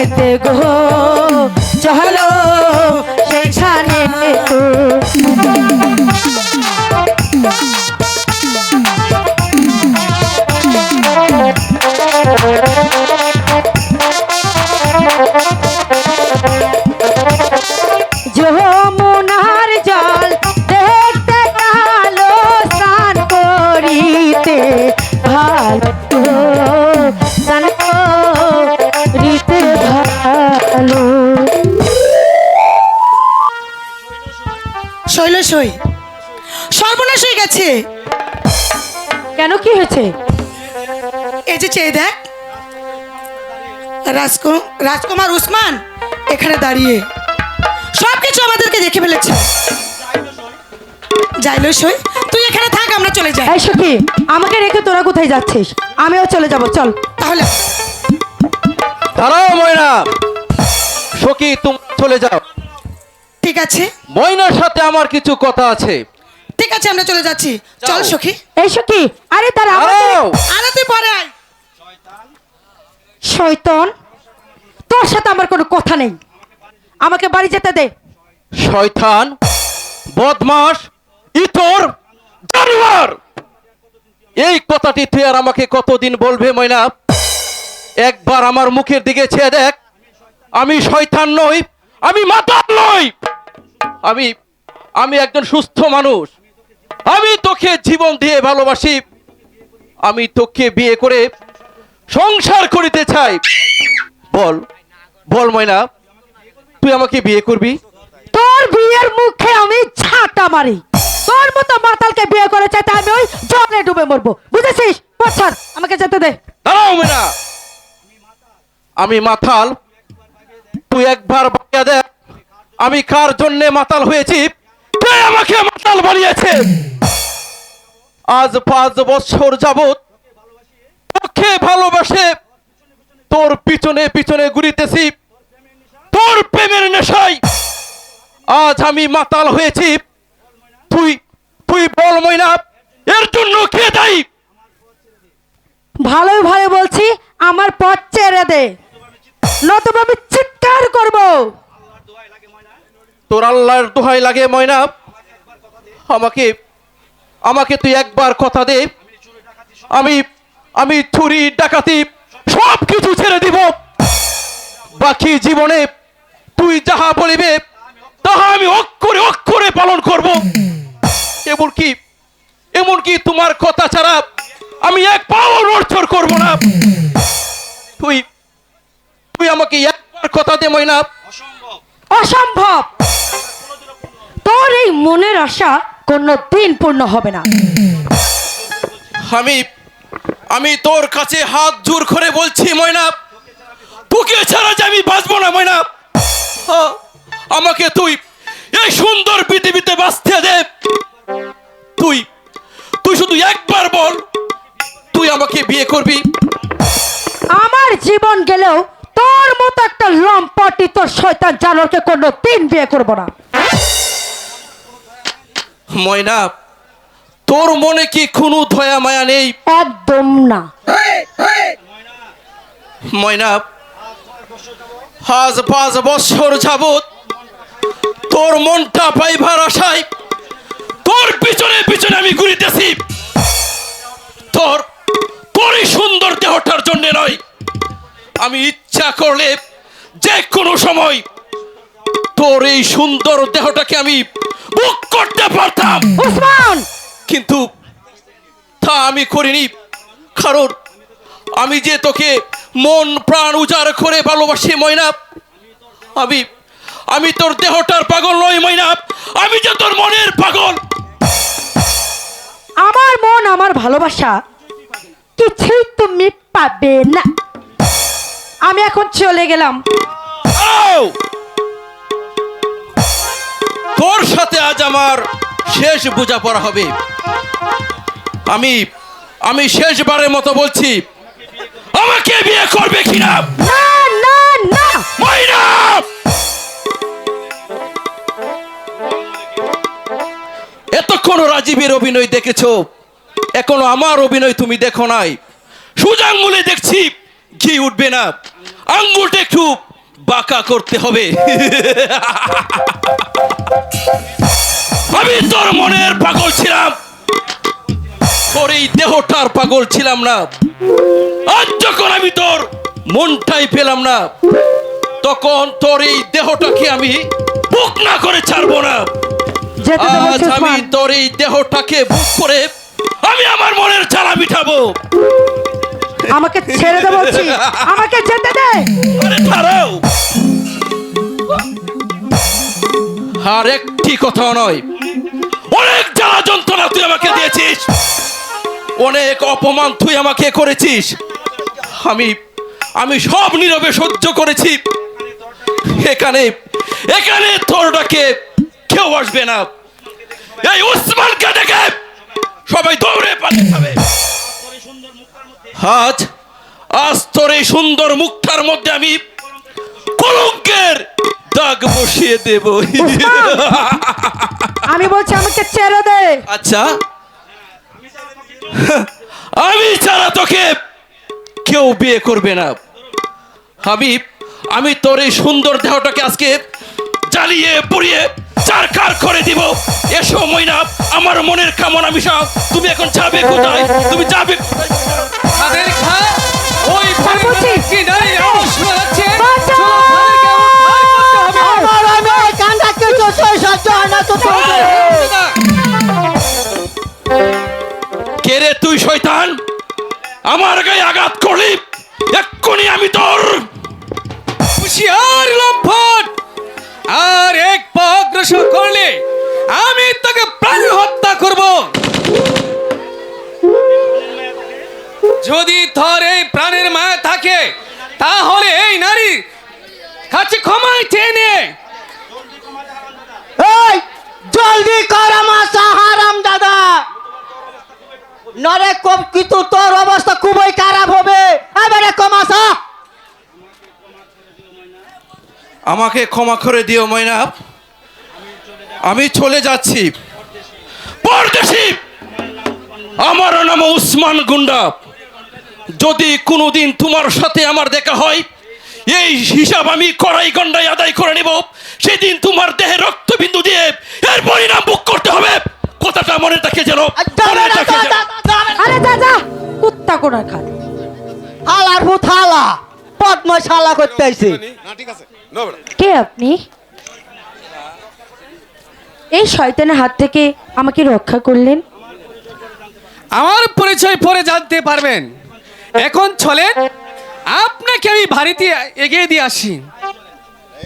খানে গো। সই। সর্বনাশ হয়ে গেছে। কেন কি হয়েছে? এই যে চেয়ে দেখ। রাজকুমার উসমান এখানে দাঁড়িয়ে। সব কিছু আমাদেরকে দেখে ফেলেছে। যাইল সই। তুই এখানে থাক আমরা চলে যাই। এই সখী আমাকে রেখে তোরা কোথায় যাচ্ছিস? আমিও চলে যাব চল। তাহলে। দাঁড়াও ময়না। সখী তুমি চলে যাও। ঠিক আছে। ময়নার সাথে আমার কিছু কথা আছে। ঠিক আছে আমরা চলে যাচ্ছি। চল সখী। এই সখী আরে তারা তুই পরে আয় শয়তন তোর সাথে আমার কোনো কথা নেই। আমাকে বাড়ি যেতে দে। শয়তান বদমাস ইতর জানোয়ার। এই কথাটি তুই আর আমাকে কতদিন বলবে ময়না একবার আমার মুখের দিকে চেয়ে দেখ। আমি শয়তান নই আমি মাতাল নই। আমি আমি একজন সুস্থ মানুষ। আমি তোকে জীবন দিয়ে ভালোবাসি। আমি তোকে বিয়ে করে সংসার করিতে চাই। বল বল ময়না তুই আমাকে বিয়ে করবি? তোর বিয়ের মুখে আমি ছাটা মারি। তোর মতো মাতালকে বিয়ে করে চাইতে আমি ওই জলে ডুবে মরবো। বুঝেছিস? পছার আমাকে যেতে দে। দাঁড়াও মেনা আমি মাতাল। তুই একবার বাড়িয়া দেখ। আমি কার জন্যে মাতাল হয়েছি? কে আমাকে মাতাল বানিয়েছে? আজ পাঁচ বছর যাবত তোকে ভালোবাসে, তোর পিছনে পিছনে ঘুরিতেছি, তোর প্রেমের নেশায়। আজ আমি মাতাল হয়েছি, তুই তুই বল ময়না, এর জন্য কে দায়ী? ভালোই ভালো বলছি, আমার পথ ছেড়ে দে। নতুবা আমি চিৎকার করব। তোর আল্লাহর দোহাই লাগে ময়না। আমাকে আমাকে তুই একবার কথা দে। আমি আমি ছুরি ডাকাতি সব কিছু ছেড়ে দিব। বাকি জীবনে তুই যাহা বলিবে তাহা আমি অক্ষরে অক্ষরে পালন করব। এমনকি এমনকি তোমার কথা ছাড়া আমি এক পাও নড়চড় করব না। তুই তুই আমাকে একবার কথা দে ময়না। অসম্ভব। অসম্ভব। তোর এই মনের আশা কোনো দিন পূর্ণ হবে না। আমি আমি তোর কাছে হাত জোর করে বলছি ময়না তোকে ছাড়া যে আমি বাঁচবো না ময়না আমাকে তুই এই সুন্দর পৃথিবীতে বাঁচতে দে। তুই তুই শুধু একবার বল তুই আমাকে বিয়ে করবি? আমার জীবন গেলেও তোর মতো একটা লম্পটি তোর শয়তান জানোরকে কোনো দিন বিয়ে করব না। ময়না তোর মনে কি কোনো ধয়া মায়া নেই? একদম না। ময়না আজ পাঁচ বছর যাবত তোর মনটা পাইবার আশায় তোর পিছনে পিছনে আমি ঘুরিতেছি। তোর তোর এই সুন্দর দেহটার জন্য নয়। আমি ইচ্ছা করলে যে কোনো সময় তোর এই সুন্দর দেহটাকে আমি করতে পারতাম। উসমান কিন্তু তা আমি করিনি। কারণ আমি যে তোকে মন প্রাণ উজাড় করে ভালোবাসি ময়না আমি আমি তোর দেহটার পাগল নই ময়না আমি যে তোর মনের পাগল। আমার মন আমার ভালোবাসা কিছুই তুমি পাবে না। আমি এখন চলে গেলাম। আও! তোর সাথে আজ আমার শেষ বোঝাপড়া হবে। আমি আমি শেষবারের মতো বলছি আমাকে বিয়ে করবে কিনা? এতক্ষণ রাজীবের অভিনয় দেখেছ এখনও আমার অভিনয় তুমি দেখো নাই। সুজ আঙ্গুলে দেখছি ঘি উঠবে না। আঙ্গুলটা একটু বাঁকা করতে হবে। আমি তোর মনের পাগল ছিলাম। তোর এই দেহটার পাগল ছিলাম না। আজ যখন আমি তোর মনটাই পেলাম না তখন তোর এই দেহটাকে আমি বুক না করে ছাড়বো না। আজ আমি। তোর এই দেহটাকে বুক করে আমি আমার মনের জ্বালা মিটাবো। আমাকে ছেড়ে দে বলছি। আমাকে যেতে দে। আর একটি কথা নয়। অনেক জ্বালা যন্ত্রণা তুই আমাকে দিয়েছিস। অনেক অপমান তুই আমাকে করেছিস। আমি আমি সব নীরবে সহ্য করেছি। এখানে এখানে তোর ডাকে কেউ আসবে না। এই উসমানকে দেখে সবাই দৌড়ে পালিয়ে যাবে। আজ আজ তোর এই সুন্দর মুখটার মধ্যে আমি কলঙ্কের দাগ বসিয়ে দেব। আমি বলছি আমাকে ছেড়ে দে। আচ্ছা। আমি ছাড়া তোকে কেউ বিয়ে করবে না। হাবিব আমি তোর এই সুন্দর দেহটাকে আজকে জ্বালিয়ে পুড়িয়ে চারকার করে দিব। এসো ময়না আমার মনের কামনা মিশা তুমি এখন যাবে কোথায়? তুমি যাবে কোথায়? তাদের খা ওই বলছি। পরিবারের একটি নারীর আওয়াজ শোনা যাচ্ছে। বাঁচাও! চলো তাদেরকে উদ্ধার করতে হবে। কে রে তুই শয়তান? আমার গায়ে আঘাত করলি? এক্ষুনি আমি তোর হুঁশিয়ার লম্পট আর এক পা অগ্রসর করলে আমি তোকে প্রাণ যদি তোর এই প্রাণের মায়া থাকে তাহলে এই নারী কাছে ক্ষমায় চেয়ে নে। এই জলদি কর আমার সাহারাম দাদা। নরে কব কিন্তু তোর অবস্থা খুবই খারাপ হবে। এবারে কমাসা আমাকে ক্ষমা করে দিও ময়না আমি চলে যাচ্ছি। পরদেশি। আমার নাম উসমান গুন্ডা। যদি কোনোদিন তোমার সাথে আমার দেখা হয় এই হিসাব আমি কড়াই গন্ডায় আদায় করে নেব। সেদিন তোমার দেহে রক্তবিন্দু দিয়ে এর পরিণাম বুক করতে হবে। কথাটা মনে থাকে যেন আরে দাদা কুত্তা কোনার খাত হালার ভূত হালা। পদ্মশালা করতে আইছি। কে আপনি? এই শয়তানের হাত থেকে আমাকে রক্ষা করলেন। আমার পরিচয় পরে জানতে পারবেন। এখন চলেন আপনাকে আমি বাড়িতে এগিয়ে দিয়ে আসি।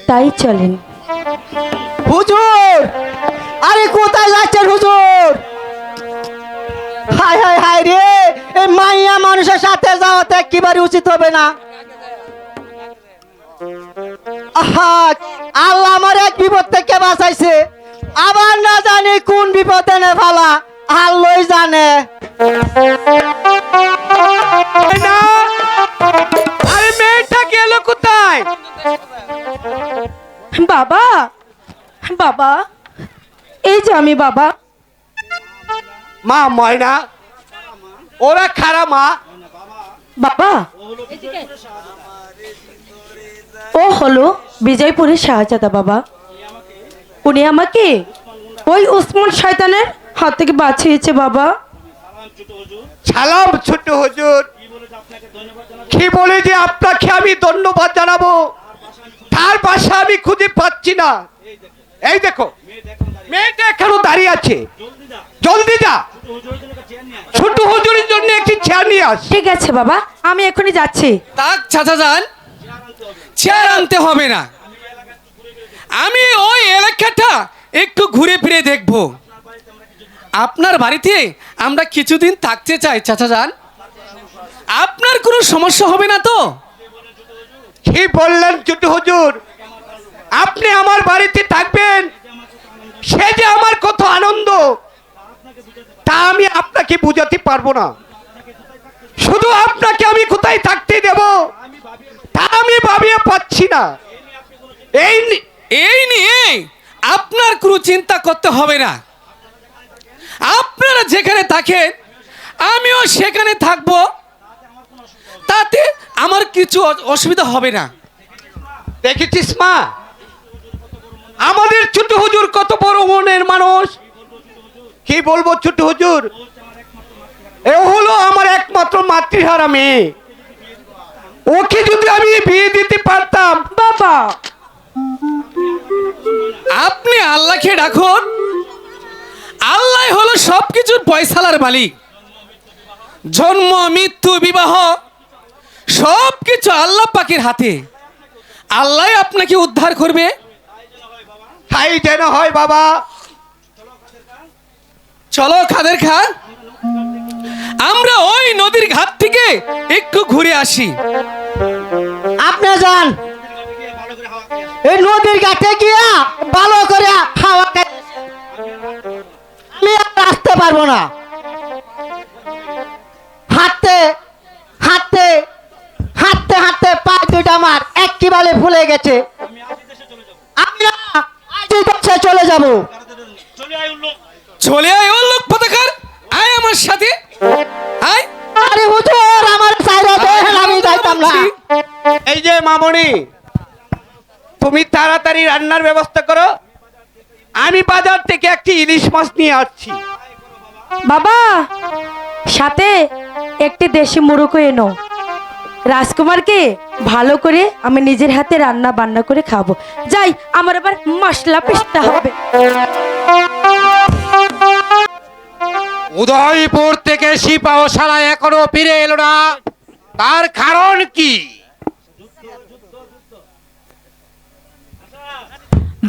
তাই চলেন। হুজুর আরে কোথায় যাচ্ছেন হুজুর? হাই হাই হাই রে এই মাইয়া মানুষের সাথে যাওয়াতে একেবারে উচিত হবে না। আল্লাহ আমার এক বিপদ থেকে বাঁচাইছে। আবার না জানি কোন বিপদে নে ফালা আল্লাহই জানে। না আরে মেয়েটা গেল কোথায়? বাবা বাবা এই যে আমি বাবা। মা ময়না ওরা খারাপ মা। বাবা ও হলো বিজয়পুরের শাহজাদা বাবা। উনি আমাকে ওই উসমান শয়তানের হাত থেকে বাঁচিয়েছে বাবা। সালাম ছোট হজুর। কি বলে যে আপনাকে আমি ধন্যবাদ জানাব? তার পাশে আমি খুঁজে পাচ্ছি না। এই দেখো মেয়েটা এখনও দাঁড়িয়ে আছে। জলদি যা। ছোট হুজুরের জন্য একটি চেয়ার নিয়ে আস। ঠিক আছে বাবা আমি এখনই যাচ্ছি। তাক চাচা যান। চেয়ার আনতে হবে না। আমি ওই এলাকাটা একটু ঘুরে ফিরে দেখব। আপনার বাড়িতে আমরা কিছুদিন থাকতে চাই চাচা যান। আপনার কোনো সমস্যা হবে না তো? কি বললেন ছোট হুজুর? আপনি আমার বাড়িতে থাকবেন সে যে আমার কত আনন্দ তা আমি আপনাকে বুঝাতে পারব না। শুধু আপনাকে আমি কোথায় থাকতে দেব তা আমি ভাবিয়ে পাচ্ছি না। এই নি- এই নিয়ে আপনার কোনো চিন্তা করতে হবে না। আপনারা যেখানে থাকেন আমিও সেখানে থাকব। তাতে আমার কিছু অসুবিধা হবে না। দেখেছিস মা? আমাদের ছোট হুজুর কত বড় মনের মানুষ। কি বলব ছোট হুজুর? এ হলো আমার একমাত্র মাতৃহারা মেয়ে। ওকে যদি আমি বিয়ে দিতে পারতাম বাবা। আপনি আল্লাহকে ডাকুন আল্লাহ হলো সব কিছুর পয়সালার মালিক। জন্ম মৃত্যু বিবাহ সব কিছু আল্লাহ পাকের হাতে। আল্লাহ আপনাকে উদ্ধার করবে। যেন হয় বাবা। চলো খাদের খান আমরা ওই নদীর ঘাট থেকে একটু ঘুরে আসি। আপনি যান। এই নদীর ঘাটে গিয়া ভালো করে হাওয়া আসতে পারব না। হাঁটতে হাঁটতে হাঁটতে হাঁটতে পা দুটো আমার একেবারে ফুলে গেছে। আমি না আজই দেশে চলে যাব। চলে আয় ও লোক পতাকার। আয় আমার সাথে। আয়। আরে হুজুর আমার সাইরা আমি যাইতাম না। এই যে মামনি তুমি তাড়াতাড়ি রান্নার ব্যবস্থা করো। আমি বাজার থেকে একটি ইলিশ মাছ নিয়ে আসছি। বাবা, সাথে একটি দেশি মুরুকো এনো। রাজকুমারকে ভালো করে আমি নিজের হাতে রান্না বান্না করে খাব। যাই, আমার আবার মশলা পিসতে হবে। উদয়পুর থেকে শিপা ও শালা এখনও ফিরে এলো না। তার কারণ কি?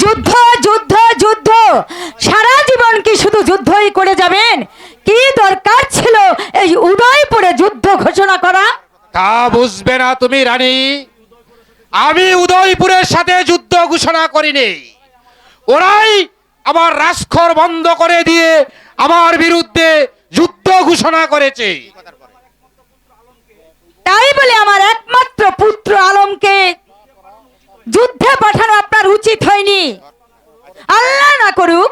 যুদ্ধ যুদ্ধ যুদ্ধ। সারা জীবন কি শুধু যুদ্ধই করে যাবেন? কি দরকার ছিল এই উদয়পুরে যুদ্ধ ঘোষণা করা? তা বুঝবে না তুমি রানী। আমি উদয়পুরের সাথে যুদ্ধ ঘোষণা করিনি। ওরাই আমার রাজখর বন্ধ করে দিয়ে আমার বিরুদ্ধে যুদ্ধ ঘোষণা করেছে। তাই বলে আমার একমাত্র পুত্র আলমকে যুদ্ধে পাঠানো আপনার উচিত হয়নি। আল্লাহ না করুক,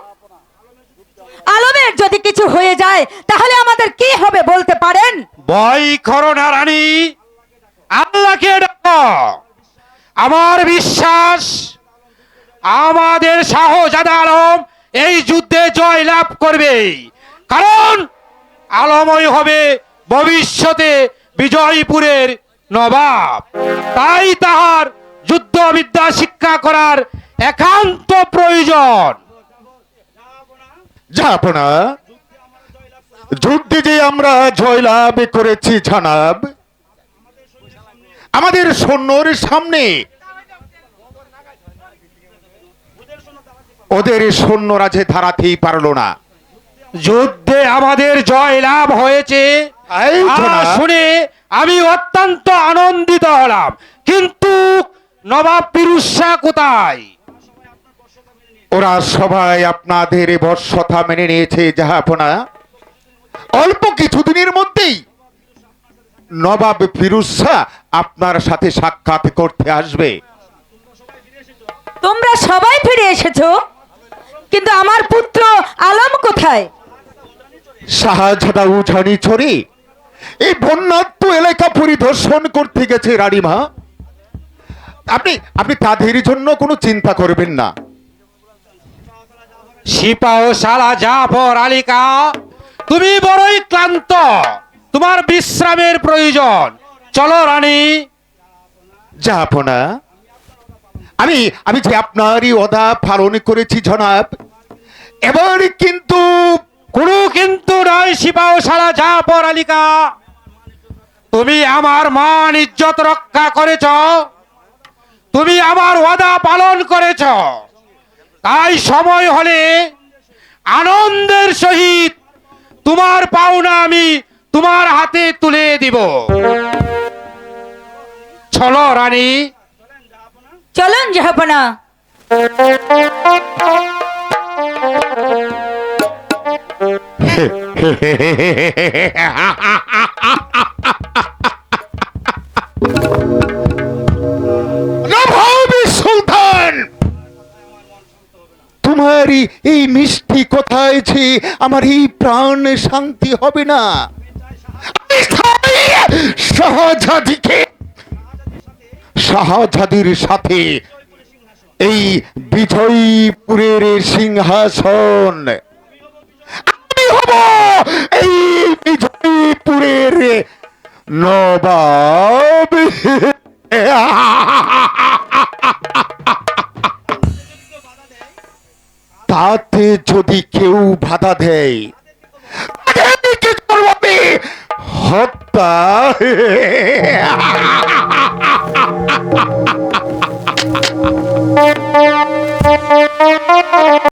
আলমের যদি কিছু হয়ে যায়, তাহলে আমাদের কি হবে বলতে পারেন? ভয় করো আল্লাহকে আমার বিশ্বাস, আমাদের শাহজাদা আলম এই যুদ্ধে জয় লাভ করবে। কারণ আলমই হবে ভবিষ্যতে বিজয়পুরের নবাব। তাই তাহার যুদ্ধবিদ্যা শিক্ষা করার একান্ত প্রয়োজন। যাব না যুদ্ধে যে আমরা জয়লাভ করেছি জানাব আমাদের সৈন্যর সামনে ওদের সৈন্যরা যে ধারাতেই পারল না। যুদ্ধে আমাদের জয় লাভ হয়েছে শুনে আমি অত্যন্ত আনন্দিত হলাম। কিন্তু নবাব পিরুষা কোথায়? ওরা সবাই আপনাদের বর্ষতা মেনে নিয়েছে জাহাপনা অল্প কিছুদিনের মধ্যেই নবাব ফিরুজ শাহ আপনার সাথে সাক্ষাৎ করতে আসবে। তোমরা সবাই ফিরে এসেছ কিন্তু আমার পুত্র আলম কোথায়? শাহজাদা উঠানি ছড়ে এই বন্যাত্ম এলাকা পরিদর্শন করতে গেছে রানীমা। আপনি আপনি তাদের জন্য কোনো চিন্তা করবেন না। শিপা ও শালা জাফর আলিকা তুমি বড়ই ক্লান্ত। তোমার বিশ্রামের প্রয়োজন। চলো রানী। যাপনা আমি আমি যে আপনারই অদা পালন করেছি জনাব এবার কিন্তু কোনো কিন্তু নয় শিপাও সারা যা পরালিকা তুমি আমার মান ইজ্জত রক্ষা করেছ। তুমি আমার ওয়াদা পালন করেছ। তাই সময় হলে আনন্দের সহিত তোমার পাওনা আমি তোমার হাতে তুলে দিব। চলো রানী। চলুন জাহাপনা। নভাবি তোমার এই- মিষ্টি কথায় যে আমার এই প্রাণ শান্তি হবে না। চাই শাহজাদির সাথে এই বিজয়পুরের সিংহাসন। আমি হব এই বিজয়পুরের নবাব। তাতে যদি কেউ বাধা দেয় হত্যা?